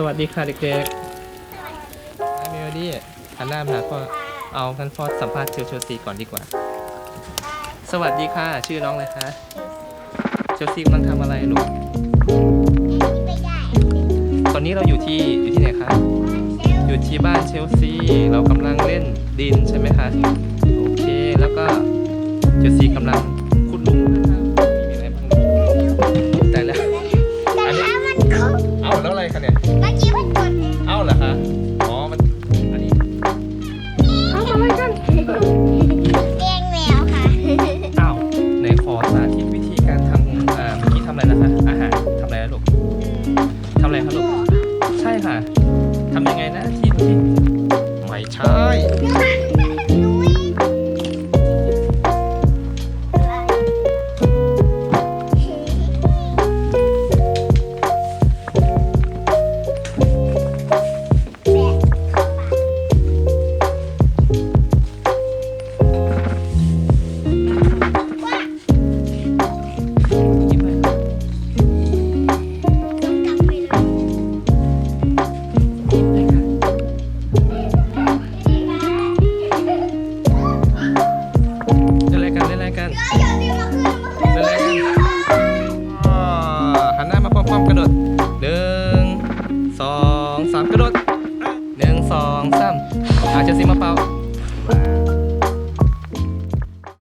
สวัสดีค่ะเด็กๆเมโลดี้หันหน้ามาหาพ่อเอางั้นพ่อสัมภาษณ์เชลเชลซีก่อนดีกว่า สวัสดีค่ะ ชื่อน้องอะไรคะเชลซีกำลังทำอะไรลูก ตอนนี้เราอยู่ที่อยู่ที่ไหนคะ อยู่ที่บ้านเชลซี เรากำลังเล่นดินใช่ไหมคะ เนี่ยเอ้าเหรอคะ อ๋อ มันอันนี้ เอ้าในขอสาธิตวิธีการทำอ่าเมื่อกี้ทำอะไรนะคะ อาหารทำอะไรนะลูกทำอะไรคะลูก ใช่ค่ะทำยังไงนะที่ที่ไม่ใช่ยิ้ม กันเป็นไรกันอ๋อหันหน้ามาพร้อมๆกระโดดหนึ่งสองสามกระโดดหนึ่งสองสามอาเชลซีมาเป่า